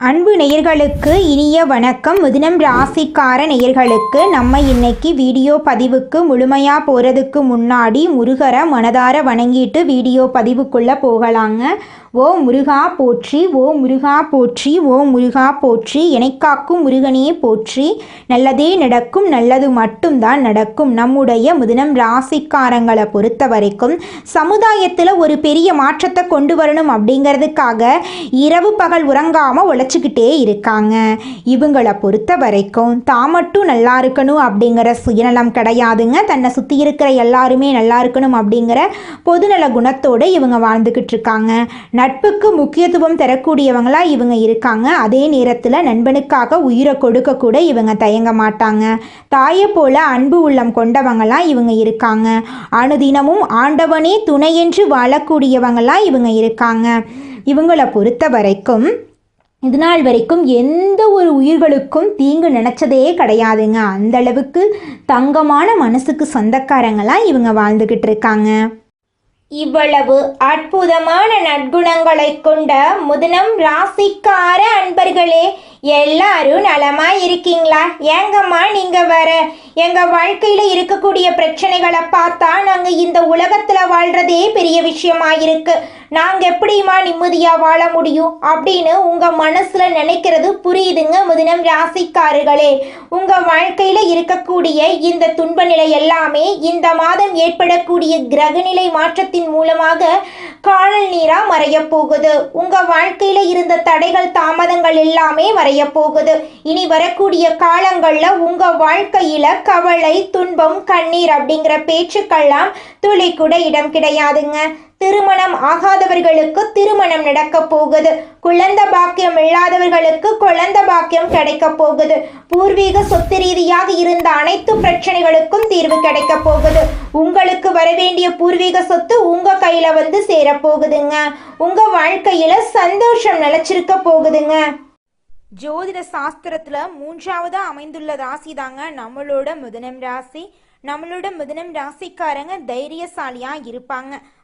அன்பு நேயர்களுக்கு இனிய வணக்கம். மிதுனம் ராசிக்கார நேயர்களுக்கு நம்ம இன்னைக்கு வீடியோ பதிவுக்கு முழுமையாக போகிறதுக்கு முன்னாடி முருகரை மனதார வணங்கிட்டு வீடியோ பதிவுக்குள்ளே போகலாங்க. ஓ முருகா போற்றி ஓ முருகா போற்றி ஓ முருகா போற்றி எனைக்காக்கும் முருகனே போற்றி. நல்லதே நடக்கும் நல்லது மட்டும்தான் நடக்கும். நம்முடைய மிதுனம் ராசிக்காரங்களை பொறுத்த வரைக்கும் சமுதாயத்தில் ஒரு பெரிய மாற்றத்தை கொண்டு வரணும் அப்படிங்கிறதுக்காக இரவு பகல் உறங்காமல் நினச்சிக்கிட்டே இருக்காங்க. இவங்களை பொறுத்த வரைக்கும் தான் மட்டும் நல்லா இருக்கணும் அப்படிங்கிற சுயநலம் கிடையாதுங்க. தன்னை சுற்றி இருக்கிற எல்லாருமே நல்லா இருக்கணும் அப்படிங்கிற பொதுநல குணத்தோடு இவங்க வாழ்ந்துக்கிட்டு இருக்காங்க. நட்புக்கு முக்கியத்துவம் தரக்கூடியவங்களாக இவங்க இருக்காங்க. அதே நேரத்தில் நண்பனுக்காக உயிரை கொடுக்க கூட இவங்க தயங்க மாட்டாங்க. தாயை போல அன்பு உள்ளம் கொண்டவங்களாம் இவங்க இருக்காங்க. அனுதினமும் ஆண்டவனே துணையென்று வாழக்கூடியவங்களாம் இவங்க இருக்காங்க. இவங்களை பொறுத்த வரைக்கும் இது நாள் வரைக்கும் எந்த ஒரு உயிர்களுக்கும் தீங்கு நினச்சதே கிடையாதுங்க. அந்த அளவுக்கு தங்கமான மனசுக்கு சொந்தக்காரங்களாம் இவங்க வாழ்ந்துக்கிட்டு இருக்காங்க. இவ்வளவு அற்புதமான நற்குணங்களை கொண்ட முதனம் ராசிக்கார அன்பர்களே எல்லாரும் நலமா இருக்கீங்களா? ஏங்கம்மா நீங்க வர எங்க வாழ்க்கையில இருக்கக்கூடிய பிரச்சனைகளை பார்த்தா நாங்க இந்த உலகத்துல வாழ்றதே பெரிய விஷயமா இருக்கு நாங்கள் எப்படிமா நிம்மதியாக வாழ முடியும்? அப்படின்னு உங்கள் மனசில் நினைக்கிறது புரியுதுங்க முதினம் ராசிக்காரர்களே. உங்கள் வாழ்க்கையில் இருக்கக்கூடிய இந்த துன்ப நிலை எல்லாமே இந்த மாதம் ஏற்படக்கூடிய கிரகநிலை மாற்றத்தின் மூலமாக காணல் நீராக மறைய போகுது. உங்கள் வாழ்க்கையில் இருந்த தடைகள் தாமதங்கள் எல்லாமே மறைய போகுது. இனி வரக்கூடிய காலங்களில் உங்கள் வாழ்க்கையில் கவலை துன்பம் கண்ணீர் அப்படிங்கிற பேச்சுக்கெல்லாம் துளி கூட இடம் கிடையாதுங்க. திருமணம் ஆகாதவர்களுக்கு திருமணம் நடக்க போகுது. குழந்த பாக்கியம் இல்லாதவர்களுக்கு குழந்த பாக்கியம் கிடைக்க போகுது. பூர்வீக சொத்து ரீதியாக இருந்த அனைத்து பிரச்சனைகளுக்கும் தீர்வு கிடைக்க போகுது. உங்களுக்கு வரவேண்டிய பூர்வீக சொத்து உங்க கையில வந்து சேர போகுதுங்க. உங்க வாழ்க்கையில சந்தோஷம் நிலைச்சிருக்க போகுதுங்க. ஜோதிட சாஸ்திரத்துல மூன்றாவதா அமைந்துள்ள ராசி தாங்க நம்மளோட முதனம் ராசி. நம்மளோட மிதுனம் ராசிக்காரங்க தைரியசாலியா இருப்பாங்க.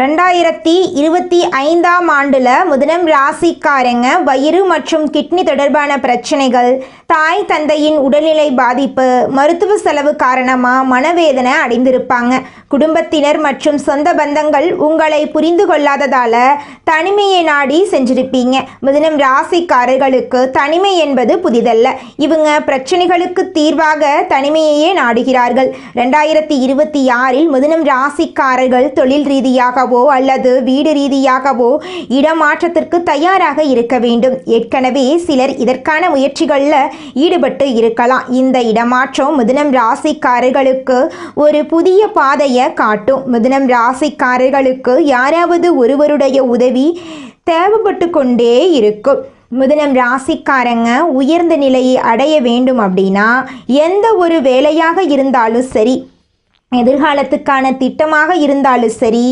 ரெண்டாயிரத்தி இருபத்தி ஐந்தாம் ஆண்டில் முதலம் ராசிக்காரங்க வயிறு மற்றும் கிட்னி தொடர்பான பிரச்சனைகள் தாய் தந்தையின் உடல்நிலை பாதிப்பு மருத்துவ செலவு காரணமாக மனவேதனை அடைந்திருப்பாங்க. குடும்பத்தினர் மற்றும் சொந்த பந்தங்கள் உங்களை புரிந்து கொள்ளாததால் தனிமையை நாடி செஞ்சிருப்பீங்க. மிதுனம் ராசிக்காரர்களுக்கு தனிமை என்பது புதிதல்ல. இவங்க பிரச்சனைகளுக்கு தீர்வாக தனிமையையே நாடுகிறார்கள். ரெண்டாயிரத்தி இருபத்தி ஆறில் மிதுனம் ராசிக்காரர்கள் தொழில் ரீதியாக ரீதியாகவோ அல்லது வீடு ரீதியாகவோ இடமாற்றத்திற்கு தயாராக இருக்க வேண்டும். ஏற்கனவே சிலர் இதற்கான முயற்சிகளில் ஈடுபட்டு இருக்கலாம். இந்த இடமாற்றம் மிதுனம் ராசிக்காரர்களுக்கு ஒரு புதிய பாதையை காட்டும். மிதுனம் ராசிக்காரர்களுக்கு யாராவது ஒருவருடைய உதவி தேவைப்பட்டு கொண்டே இருக்கும். மிதுனம் ராசிக்காரங்க உயர்ந்த நிலையை அடைய வேண்டும் அப்படின்னா எந்த ஒரு வேலையாக இருந்தாலும் சரி எதிர்காலத்துக்கான திட்டமாக இருந்தாலும் சரி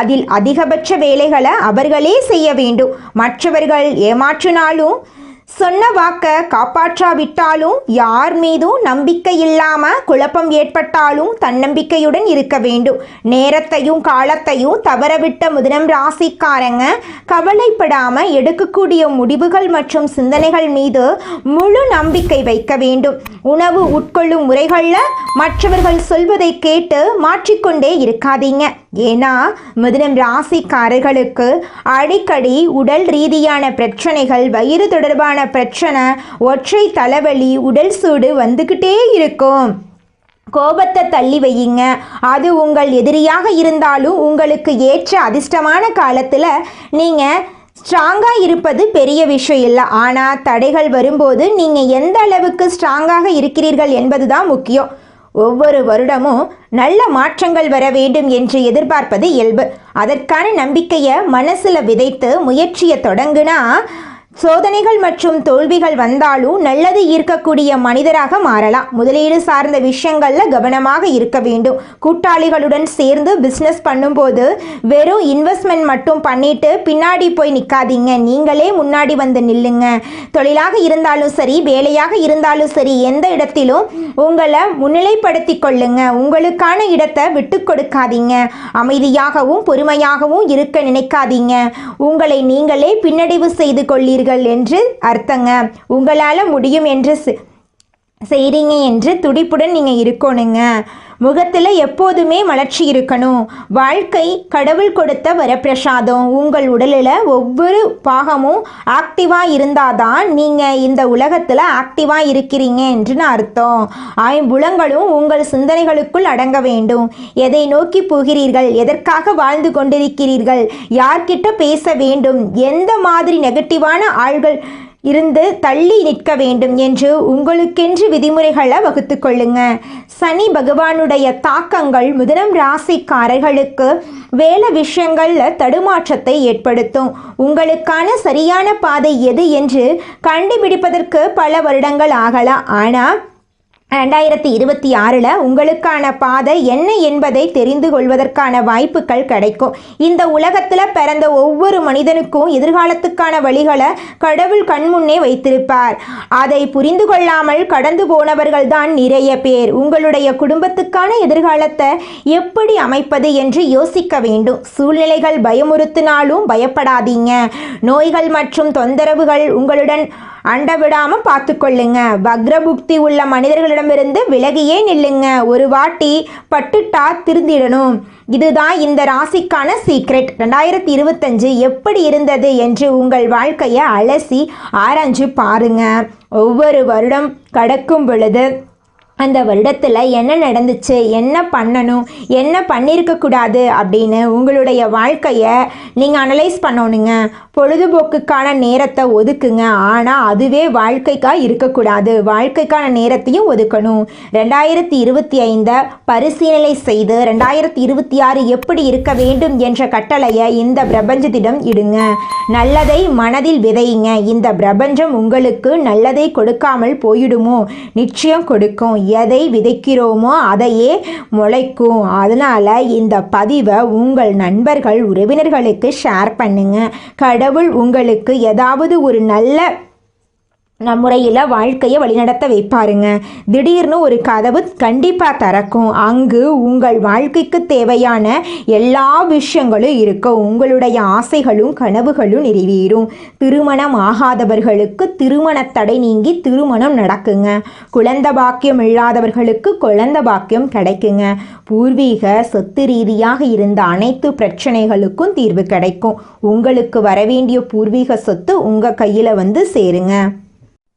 அதில் அதிகபட்ச வேலைகளை அவர்களே செய்ய வேண்டும். மற்றவர்கள் ஏமாற்றினாலும் சொன்ன வாக்க காப்பாற்றாவிட்டாலும் யார் மீதும் நம்பிக்கை இல்லாம குழப்பம் ஏற்பட்டாலும் தன்னம்பிக்கையுடன் இருக்க வேண்டும். நேரத்தையும் காலத்தையும் தவறவிட்ட முதனம் ராசிக்காரங்க கவலைப்படாம எடுக்கக்கூடிய முடிவுகள் மற்றும் சிந்தனைகள் மீது முழு நம்பிக்கை வைக்க வேண்டும். உணவு உட்கொள்ளும் முறைகளில் மற்றவர்கள் சொல்வதை கேட்டு மாற்றிக்கொண்டே இருக்காதீங்க. ஏன்னா மிதுனம் ராசிக்காரர்களுக்கு அடிக்கடி உடல் ரீதியான பிரச்சனைகள் வயிறு தொடர்பான பிரச்சனை ஒற்றை தலைவலி உடல் சூடு வந்துக்கிட்டே இருக்கும். கோபத்தை தள்ளி வையுங்க. அது உங்கள் எதிரியாக இருந்தாலும் உங்களுக்கு ஏற்ற அதிர்ஷ்டமான காலத்தில் நீங்கள் ஸ்ட்ராங்காக இருப்பது பெரிய விஷயம் இல்லை. ஆனால் தடைகள் வரும்போது நீங்கள் எந்த அளவுக்கு ஸ்ட்ராங்காக இருக்கிறீர்கள் என்பது தான் முக்கியம். ஒவ்வொரு வருடமும் நல்ல மாற்றங்கள் வர வேண்டும் என்று எதிர்பார்ப்பது இயல்பு. அதற்கான நம்பிக்கையை மனசில் விதைத்து முயற்சியை தொடங்குனா சோதனைகள் மற்றும் தோல்விகள் வந்தாலும் நல்லது ஈர்க்கக்கூடிய மனிதராக மாறலாம். முதலீடு சார்ந்த விஷயங்கள்ல கவனமாக இருக்க வேண்டும். கூட்டாளிகளுடன் சேர்ந்து பிஸ்னஸ் பண்ணும்போது வெறும் இன்வெஸ்ட்மெண்ட் மட்டும் பண்ணிட்டு பின்னாடி போய் நிற்காதீங்க நீங்களே முன்னாடி வந்து நில்லுங்க. தொழிலாக இருந்தாலும் சரி வேலையாக இருந்தாலும் சரி எந்த இடத்திலும் உங்களை முன்னிலைப்படுத்தி கொள்ளுங்க. உங்களுக்கான இடத்தை விட்டு கொடுக்காதீங்க. அமைதியாகவும் பொறுமையாகவும் இருக்க நினைக்காதீங்க. உங்களை நீங்களே பின்னடைவு செய்து கொள்ளீர்கள். என்று அர்த்தங்க. உங்களால் முடியும் என்று செய்கிறீங்க என்று துடிப்புடன் நீங்கள் இருக்கணுங்க. முகத்தில் எப்போதுமே மலர்ச்சி இருக்கணும். வாழ்க்கை கடவுள் கொடுத்த வரப்பிரசாதம். உங்கள் உடலில் ஒவ்வொரு பாகமும் ஆக்டிவாக இருந்தால் தான் நீங்கள் இந்த உலகத்தில் ஆக்டிவாக இருக்கிறீங்க என்று அர்த்தம். ஐம்புலங்களும் உங்கள் சிந்தனைகளுக்குள் அடங்க வேண்டும். எதை நோக்கி போகிறீர்கள்? எதற்காக வாழ்ந்து கொண்டிருக்கிறீர்கள்? யார்கிட்ட பேச வேண்டும்? எந்த மாதிரி நெகட்டிவான ஆள்கள் இருந்து தள்ளி நிற்க வேண்டும் என்று உங்களுக்கென்று விதிமுறைகளை வகுத்து கொள்ளுங்க. சனி பகவானுடைய தாக்கங்கள் முதலம் ராசிக்காரர்களுக்கு வேலை விஷயங்களில் தடுமாற்றத்தை ஏற்படுத்தும். உங்களுக்கான சரியான பாதை எது என்று கண்டுபிடிப்பதற்கு பல வருடங்கள் ஆகலாம். ஆனால் ரெண்டாயிரத்தி இருபத்தி ஆறில் உங்களுக்கான பாதை என்ன என்பதை தெரிந்து கொள்வதற்கான வாய்ப்புகள் கிடைக்கும். இந்த உலகத்தில் பிறந்த ஒவ்வொரு மனிதனுக்கும் எதிர்காலத்துக்கான வழிகளை கடவுள் கண்முன்னே வைத்திருப்பார். அதை புரிந்து கொள்ளாமல் கடந்து போனவர்கள் தான் நிறைய பேர். உங்களுடைய குடும்பத்துக்கான எதிர்காலத்தை எப்படி அமைப்பது என்று யோசிக்க வேண்டும். சூழ்நிலைகள் பயமுறுத்தினாலும் பயப்படாதீங்க. நோய்கள் மற்றும் தொந்தரவுகள் உங்களுடன் அண்ட விடாமல் பார்த்துக்கொள்ளுங்க. வக்ரபுக்தி உள்ள மனிதர்களிடமிருந்து விலகியே நில்லுங்க. ஒரு வாட்டி பட்டுட்டா திருந்திடணும். இதுதான் இந்த ராசிக்கான சீக்ரெட் ரெண்டாயிரத்தி இருபத்தஞ்சு எப்படி இருந்தது என்று உங்கள் வாழ்க்கையை அலசி ஆராய்ஞ்சு பாருங்க. ஒவ்வொரு வருடம் கடக்கும் பொழுது அந்த வருடத்தில் என்ன நடந்துச்சு? என்ன பண்ணணும்? என்ன பண்ணியிருக்கக்கூடாது அப்படின்னு உங்களுடைய வாழ்க்கையை நீங்கள் அனலைஸ் பண்ணணுங்க. பொழுதுபோக்குக்கான நேரத்தை ஒதுக்குங்க. ஆனால் அதுவே வாழ்க்கைக்காக இருக்கக்கூடாது. வாழ்க்கைக்கான நேரத்தையும் ஒதுக்கணும். ரெண்டாயிரத்தி இருபத்தி ஐந்தை பரிசீலனை செய்து ரெண்டாயிரத்தி இருபத்தி ஆறு எப்படி இருக்க வேண்டும் என்ற கட்டளையை இந்த பிரபஞ்சத்திடம் இடுங்க. நல்லதை மனதில் விதையுங்க. இந்த பிரபஞ்சம் உங்களுக்கு நல்லதை கொடுக்காமல் போயிடுமோ? நிச்சயம் கொடுக்கும். எதை விதைக்கிறோமோ அதையே முளைக்கும். அதனால் இந்த பதிவை உங்கள் நண்பர்கள் உறவினர்களுக்கு ஷேர் பண்ணுங்கள் கடவுள் உங்களுக்கு ஏதாவது ஒரு நல்ல நம்முறையில் வாழ்க்கையை வழிநடத்த வைப்பாருங்க. திடீர்னு ஒரு கதவு கண்டிப்பாக திறக்கும். அங்கு உங்கள் வாழ்க்கைக்கு தேவையான எல்லா விஷயங்களும் இருக்கும் உங்களுடைய ஆசைகளும் கனவுகளும் நிறைவேறும். திருமணம் ஆகாதவர்களுக்கு திருமண தடை நீங்கி திருமணம் நடக்குங்க. குழந்த பாக்கியம் இல்லாதவர்களுக்கு குழந்த பாக்கியம் கிடைக்குங்க. பூர்வீக சொத்து ரீதியாக இருந்த அனைத்து பிரச்சனைகளுக்கும் தீர்வு கிடைக்கும். உங்களுக்கு வரவேண்டிய பூர்வீக சொத்து உங்கள் கையில் வந்து சேருங்க.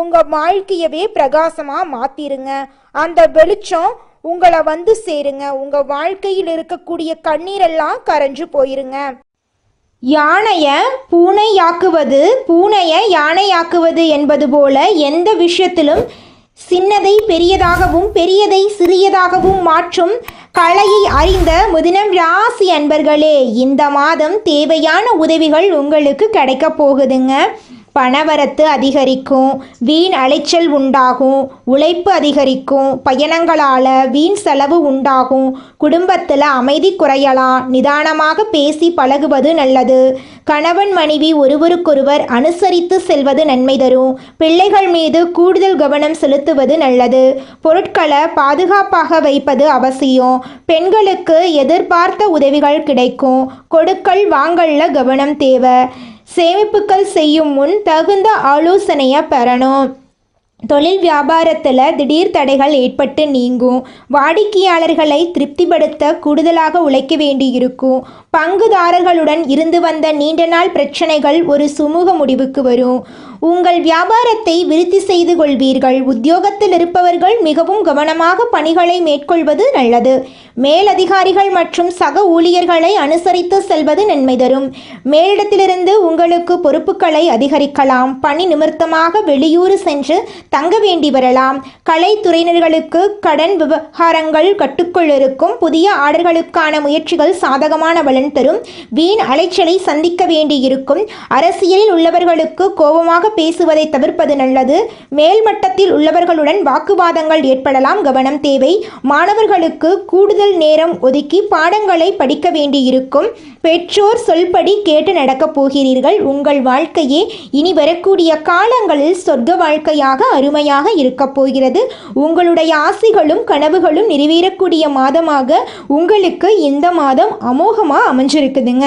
உங்க வாழ்க்கையவே பிரகாசமா மாத்திருங்க. அந்த வெளிச்சம் உங்களை வந்து சேருங்க. உங்க வாழ்க்கையில் இருக்கக்கூடிய கண்ணீரெல்லாம் கரைஞ்சு போயிருங்க. யானைய பூனையாக்குவது பூனைய யானையாக்குவது என்பது போல எந்த விஷயத்திலும் சின்னதை பெரியதாகவும் பெரியதை சிறியதாகவும் மாற்றும் கலையை அறிந்த முதினம் ராசி அன்பர்களே இந்த மாதம் தேவையான உதவிகள் உங்களுக்கு கிடைக்கப் போகுதுங்க. பணவரத்து அதிகரிக்கும் வீண் அலைச்சல் உண்டாகும் உழைப்பு அதிகரிக்கும் பயணங்களால் வீண் செலவு உண்டாகும் குடும்பத்தில் அமைதி குறையலாம் நிதானமாக பேசி பழகுவது நல்லது. கணவன் மனைவி ஒருவருக்கொருவர் அனுசரித்து செல்வது நன்மை தரும். பிள்ளைகள் மீது கூடுதல் கவனம் செலுத்துவது நல்லது. பொருட்களை பாதுகாப்பாக வைப்பது அவசியம். பெண்களுக்கு எதிர்பார்த்த உதவிகள் கிடைக்கும். கொடுக்கல் வாங்கல்ல கவனம் தேவை. சேமிப்புகள் செய்யும் முன் தகுந்த ஆலோசனையை பெறணும். தொழில் வியாபாரத்தில் திடீர் தடைகள் ஏற்பட்டு நீங்கும். வாடிக்கையாளர்களை திருப்திப்படுத்த கூடுதலாக உழைக்க வேண்டியிருக்கும். பங்குதாரர்களுடன் இருந்து வந்த நீண்ட நாள் பிரச்சனைகள் ஒரு சுமூக முடிவுக்கு வரும். உங்கள் வியாபாரத்தை விருத்தி செய்து கொள்வீர்கள். உத்தியோகத்தில் இருப்பவர்கள் மிகவும் கவனமாக பணிகளை மேற்கொள்வது நல்லது. மேலதிகாரிகள் மற்றும் சக ஊழியர்களை அனுசரித்து செல்வது நன்மை தரும். மேலிடத்திலிருந்து உங்களுக்கு பொறுப்புகளை அதிகரிக்கலாம். பணி நிமித்தமாக வெளியூர் சென்று தங்க வேண்டி வரலாம். கலைத்துறையினர்களுக்கு கடன் விவகாரங்கள் கட்டுக்குள் இருக்கும். புதிய ஆர்டர்களுக்கான முயற்சிகள் சாதகமான பலன் தரும். வீண் அலைச்சலை சந்திக்க வேண்டியிருக்கும். அரசியலில் உள்ளவர்களுக்கு கோபமாக பேசுவதை தவிர்ப்பது நல்லது. மேல்மட்டத்தில் உள்ளவர்களுடன் வாக்குவாதங்கள் ஏற்படலாம். கவனம் தேவை. மாணவர்களுக்கு கூடுதல் நேரம் ஒதுக்கி பாடங்களை படிக்க வேண்டியிருக்கும். பெற்றோர் சொல்படி கேட்டு நடக்கப் போகிறீர்கள். உங்கள் வாழ்க்கையே இனி வரக்கூடிய காலங்களில் சொர்க்க வாழ்க்கையாக அருமையாக இருக்கப் போகிறது. உங்களுடைய ஆசைகளும் கனவுகளும் நிறைவேறக்கூடிய மாதமாக உங்களுக்கு இந்த மாதம் அமோகமாக அமைஞ்சிருக்குதுங்க.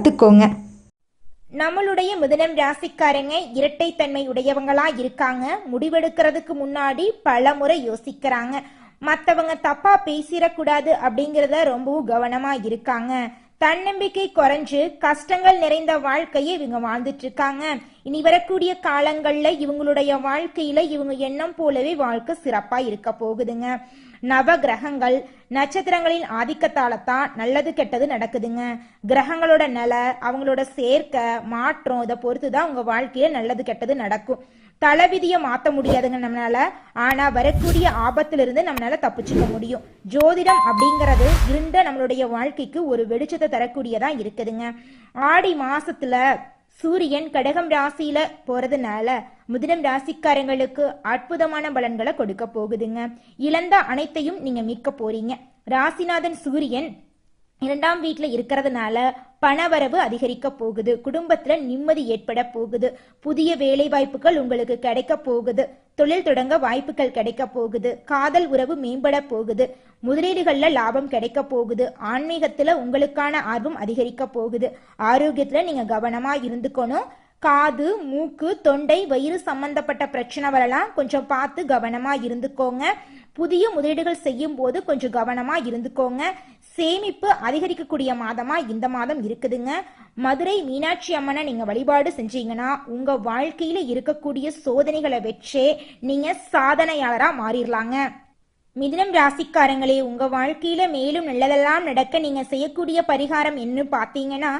பார்த்துக்கோங்க நம்மளுடைய முதலம் ராசிக்காரங்க இரட்டைத்தன்மை உடையவங்களா இருக்காங்க. முடிவெடுக்கிறதுக்கு முன்னாடி பல முறை யோசிக்கிறாங்க. மற்றவங்க தப்பா பேசிடக்கூடாது அப்படிங்கிறத ரொம்பவும் கவனமா இருக்காங்க. தன்னம்பிக்கை குறைஞ்சு கஷ்டங்கள் நிறைந்த வாழ்க்கையை இவங்க வாழ்ந்துட்டு இருக்காங்க. இனி வரக்கூடிய காலங்கள்ல இவங்களுடைய வாழ்க்கையில இவங்க எண்ணம் போலவே வாழ்க்கை சிறப்பா இருக்க போகுதுங்க. நவ கிரகங்கள் நட்சத்திரங்களின் ஆதிக்கத்தால தான் நல்லது கெட்டது நடக்குதுங்க. கிரகங்களோட நிலை அவங்களோட சேர்க்கை மாற்றம் இதை பொறுத்து தான் உங்க வாழ்க்கையில நல்லது கெட்டது நடக்கும். தலைவிதியை மாத்த முடியாதுங்க நம்மளால. ஆனா வரக்கூடிய ஆபத்திலிருந்து நம்மளால தப்பிச்சுக்க முடியும். ஜோதிடம் அப்படிங்கறது இருண்ட நம்மளுடைய வாழ்க்கைக்கு ஒரு வெளிச்சத்தை தரக்கூடியதா இருக்குதுங்க. ஆடி மாசத்துல சூரியன் கடகம் ராசியில போறதுனால முதலம் ராசிக்காரங்களுக்கு அற்புதமான பலன்களை கொடுக்க போகுதுங்க. இழந்த அனைத்தையும் நீங்க மீட்க போறீங்க. ராசிநாதன் சூரியன் இரண்டாம் வீட்டில் இருக்கிறதுனால பணவரவு அதிகரிக்க போகுது. குடும்பத்துல நிம்மதி ஏற்பட போகுது. புதிய வேலை வாய்ப்புகள் உங்களுக்கு கிடைக்க போகுது. தொழில் தொடங்க வாய்ப்புகள் கிடைக்க போகுது. காதல் உறவு மேம்பட போகுது. முதலீடுகள்ல லாபம் கிடைக்க போகுது. ஆன்மீகத்துல உங்களுக்கான ஆர்வம் அதிகரிக்க போகுது. ஆரோக்கியத்துல நீங்க கவனமா இருந்துக்கணும். காது மூக்கு தொண்டை வயிறு சம்பந்தப்பட்ட பிரச்சனை வரலாம் கொஞ்சம் பார்த்து கவனமா இருந்துக்கோங்க. புதிய முதலீடுகள் செய்யும் போது கொஞ்சம் கவனமா இருந்துக்கோங்க. சேமிப்பு அதிகரிக்கக்கூடிய மாதமா இந்த மாதம் இருக்குதுங்க. மதுரை மீனாட்சி அம்மனை நீங்க வழிபாடு செஞ்சீங்கன்னா உங்க வாழ்க்கையில இருக்கக்கூடிய சோதனைகளை வச்சே நீங்க சாதனையாளரா மாறிடலாங்க மிதுனம் ராசிக்காரங்களே உங்க வாழ்க்கையில மேலும் நல்லதெல்லாம் நடக்க நீங்க செய்யக்கூடிய பரிகாரம் என்ன பாத்தீங்கன்னா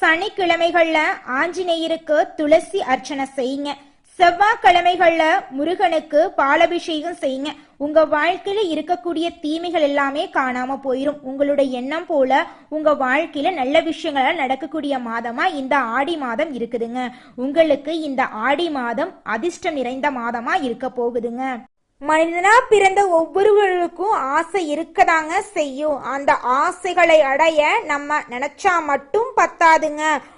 சனிக்கிழமைகள்ல ஆஞ்சநேயருக்கு துளசி அர்ச்சனை செய்யுங்க. செவ்வாய்க்கிழமைகள்ல முருகனுக்கு பாலபிஷேகம் செய்யுங்க. உங்க வாழ்க்கையில இருக்கக்கூடிய தீமைகள் எல்லாமே காணாம போயிரும். உங்களுடைய எண்ணம் போல உங்க வாழ்க்கையில நல்ல விஷயங்களால் நடக்கக்கூடிய மாதமா இந்த ஆடி மாதம் இருக்குதுங்க. உங்களுக்கு இந்த ஆடி மாதம் அதிர்ஷ்டம் நிறைந்த மாதமா இருக்க போகுதுங்க. மனிதனா பிறந்த ஒவ்வொருவருக்கும் ஆசை இருக்கதாங்க செய்யும். அந்த ஆசைகளை அடைய நம்ம நினைச்சா மட்டும் பத்தாதுங்க.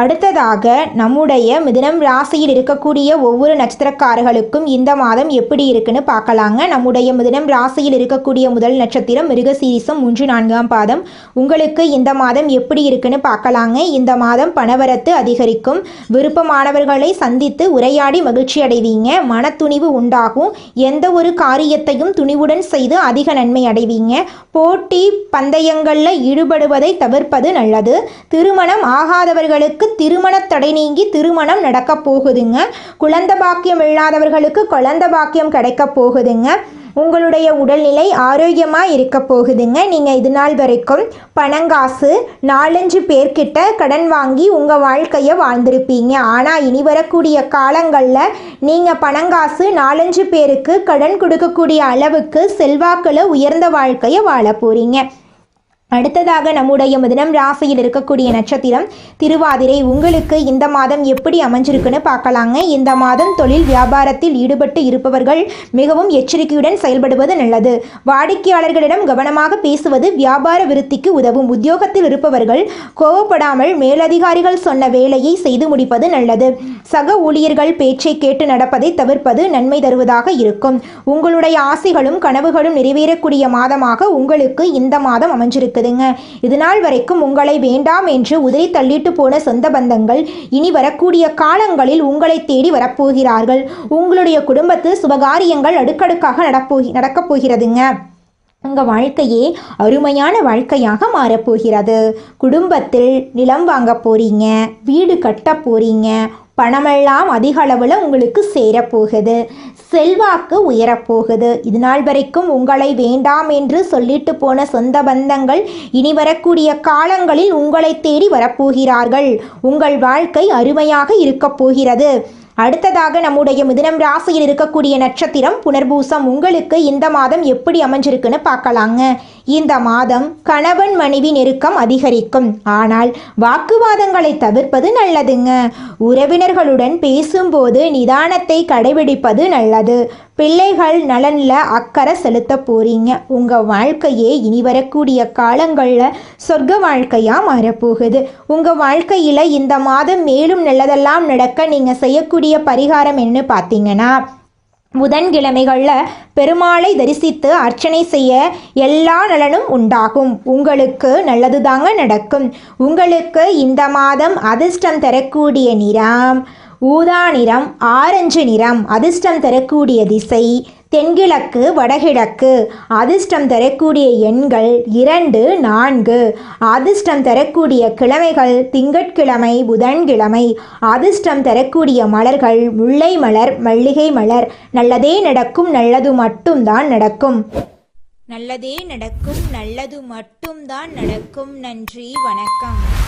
அடுத்ததாக நம்முடைய மிதுனம் ராசியில் இருக்கக்கூடிய ஒவ்வொரு நட்சத்திரக்காரர்களுக்கும் இந்த மாதம் எப்படி இருக்குன்னு பார்க்கலாங்க. நம்முடைய மிதுனம் ராசியில் இருக்கக்கூடிய முதல் நட்சத்திரம் மிருகசீரிசம் மூன்று நான்காம் பாதம். உங்களுக்கு இந்த மாதம் எப்படி இருக்குன்னு பார்க்கலாங்க. இந்த மாதம் பணவரத்து அதிகரிக்கும். விருப்பமானவர்களை சந்தித்து உரையாடி மகிழ்ச்சி அடைவீங்க. மனத்துணிவு உண்டாகும். எந்த ஒரு காரியத்தையும் துணிவுடன் செய்து அதிக நன்மை அடைவீங்க. போட்டி பந்தயங்களில் ஈடுபடுவதை தவிர்ப்பது நல்லது. திருமணம் ஆகாதவர்களுக்கு திருமண தடை நீங்கி திருமணம் நடக்க போகுதுங்க. குழந்த பாக்கியம் இல்லாதவர்களுக்கு குழந்த பாக்கியம் கிடைக்க போகுதுங்க. உங்களுடைய உடல்நிலை ஆரோக்கியமாக இருக்க போகுதுங்க. நீங்கள் இது நாள் வரைக்கும் பணங்காசு நாலஞ்சு பேர்கிட்ட கடன் வாங்கி உங்கள் வாழ்க்கையை வாழ்ந்திருப்பீங்க. ஆனால் இனி வரக்கூடிய காலங்களில் நீங்கள் பணங்காசு நாலஞ்சு பேருக்கு கடன் கொடுக்கக்கூடிய அளவுக்கு செல்வாக்கில் உயர்ந்த வாழ்க்கையை வாழ போகிறீங்க அடுத்ததாக நம்முடைய மிதனம் ராசியில் இருக்கக்கூடிய நட்சத்திரம் திருவாதிரை. உங்களுக்கு இந்த மாதம் எப்படி அமைஞ்சிருக்குன்னு பார்க்கலாங்க. இந்த மாதம் தொழில் வியாபாரத்தில் ஈடுபட்டு இருப்பவர்கள் மிகவும் எச்சரிக்கையுடன் செயல்படுவது நல்லது. வாடிக்கையாளர்களிடம் கவனமாக பேசுவது வியாபார விருத்திக்கு உதவும். உத்தியோகத்தில் இருப்பவர்கள் கோவப்படாமல் மேலதிகாரிகள் சொன்ன வேலையை செய்து முடிப்பது நல்லது. சக ஊழியர்கள் பேச்சை கேட்டு நடப்பதை தவிர்ப்பது நன்மை தருவதாக இருக்கும். உங்களுடைய ஆசைகளும் கனவுகளும் நிறைவேறக்கூடிய மாதமாக உங்களுக்கு இந்த மாதம் அமைஞ்சிருக்கு அமைஞ்சிருக்குதுங்க இது நாள் வரைக்கும் உங்களை வேண்டாம் என்று உதிரி தள்ளிட்டு போன சொந்த பந்தங்கள் இனி வரக்கூடிய காலங்களில் உங்களை தேடி வரப்போகிறார்கள். உங்களுடைய குடும்பத்து சுபகாரியங்கள் அடுக்கடுக்காக நடப்போகி நடக்கப் போகிறதுங்க உங்கள் வாழ்க்கையே அருமையான வாழ்க்கையாக மாறப்போகிறது. குடும்பத்தில் நிலம் வாங்க போறீங்க வீடு கட்ட போறீங்க பணமெல்லாம் அதிக அளவில் உங்களுக்கு சேரப்போகுது. செல்வாக்கு உயரப்போகுது. இது நாள் வரைக்கும் உங்களை வேண்டாம் என்று சொல்லிட்டு போன சொந்த பந்தங்கள் இனி வரக்கூடிய காலங்களில் உங்களை தேடி வரப்போகிறார்கள். உங்கள் வாழ்க்கை அருமையாக இருக்கப் போகிறது. அடுத்ததாக நம்முடைய மிதுனம் ராசியில் இருக்கக்கூடிய நட்சத்திரம் புனர்பூசம் உங்களுக்கு இந்த மாதம் எப்படி அமைஞ்சிருக்குன்னு பார்க்கலாங்க. இந்த மாதம் கணவன் மனைவி நெருக்கம் அதிகரிக்கும். ஆனால் வாக்குவாதங்களை தவிர்ப்பது நல்லதுங்க. உறவினர்களுடன் பேசும்போது நிதானத்தை கடைபிடிப்பது நல்லது. பிள்ளைகள் நலனில் அக்கறை செலுத்த போறீங்க. உங்கள் வாழ்க்கையே இனி வரக்கூடிய காலங்களில் சொர்க்க வாழ்க்கையாக மாறப்போகுது. உங்கள் வாழ்க்கையில் இந்த மாதம் மேலும் நல்லதெல்லாம் நடக்க நீங்கள் செய்யக்கூடிய பரிகாரம் என்ன பார்த்தீங்கன்னா புதன்கிழமைகளில் பெருமாளை தரிசித்து அர்ச்சனை செய்ய எல்லா நலனும் உண்டாகும். உங்களுக்கு நல்லது தாங்க நடக்கும். உங்களுக்கு இந்த மாதம் அதிர்ஷ்டம் தரக்கூடிய நிறம் ஊதா நிறம் ஆரஞ்சு நிறம் அதிர்ஷ்டம் தரக்கூடிய திசை தென்கிழக்கு வடகிழக்கு. அதிர்ஷ்டம் தரக்கூடிய எண்கள் இரண்டு நான்கு. அதிர்ஷ்டம் தரக்கூடிய கிழமைகள் திங்கட்கிழமை புதன்கிழமை. அதிர்ஷ்டம் தரக்கூடிய மலர்கள் முல்லை மலர் மல்லிகை மலர். நல்லதே நடக்கும் நல்லது மட்டும்தான் நடக்கும். நல்லதே நடக்கும் நல்லது மட்டும்தான் நடக்கும். நன்றி வணக்கம்.